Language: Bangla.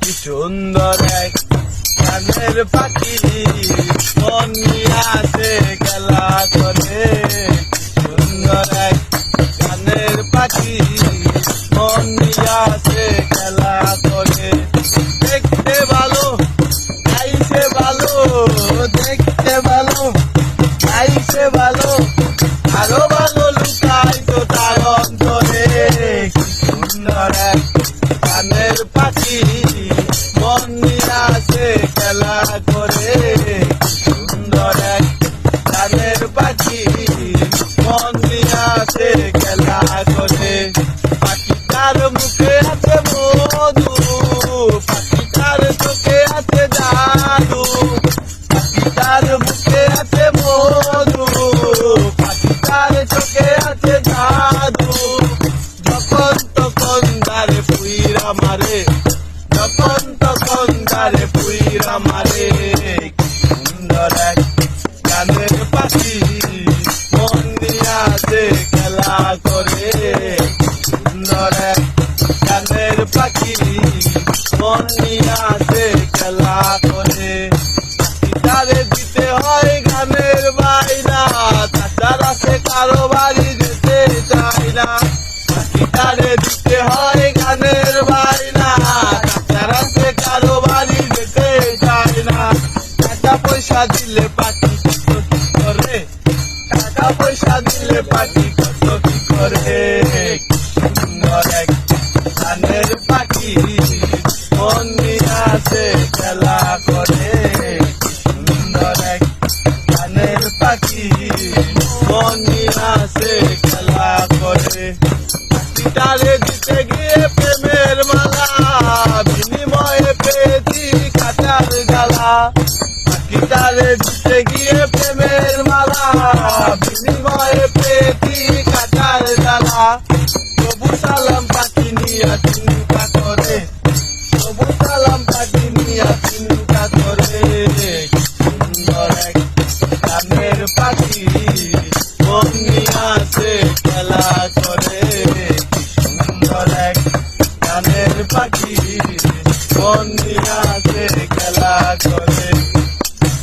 কি সুন্দর এক গানের পাখি। মন নিয়ে খেলা করে। সুন্দর এক গানের পাখি। মন নিয়ে খেলা করে। দেখতে ভালো গাইছে ভালো, দেখতে ভালো গাইছে ভালো। আরও ভালো লুকাই তো তার অন্তরে। সুন্দর এক গানের দারে পুইরা মারে। যখন তখন দারে পুইরা মারে। সুন্দর এক গানের পাখি, মন নিয়ে আসে খেলা করে। সুন্দর এক গানের পাখি, মন নিয়ে পয়সা দিলে পাখি কত কি করে? টাকা পয়সা দিলে পাখি কত কি করে? সুন্দর এক গানের পাখি, মন নিয়ে খেলা করে। সুন্দর এক গানের পাখি, মন নিয়ে খেলা করে। গিটারে দিতে গিয়ে প্রেমের তারে দিতে গিয়ে প্রেমের মালা, বিনিময়ে পেটি কাটার ডালা। তবু সালাম পাখি নিয়া চিন্তা করে তবু সালাম পাখি নিয়া চিন্তা করে সুন্দর এক গ্রামের পাখি বন্যি আসে, খেলা করে। সুন্দর এক গানের পাখি বন্যি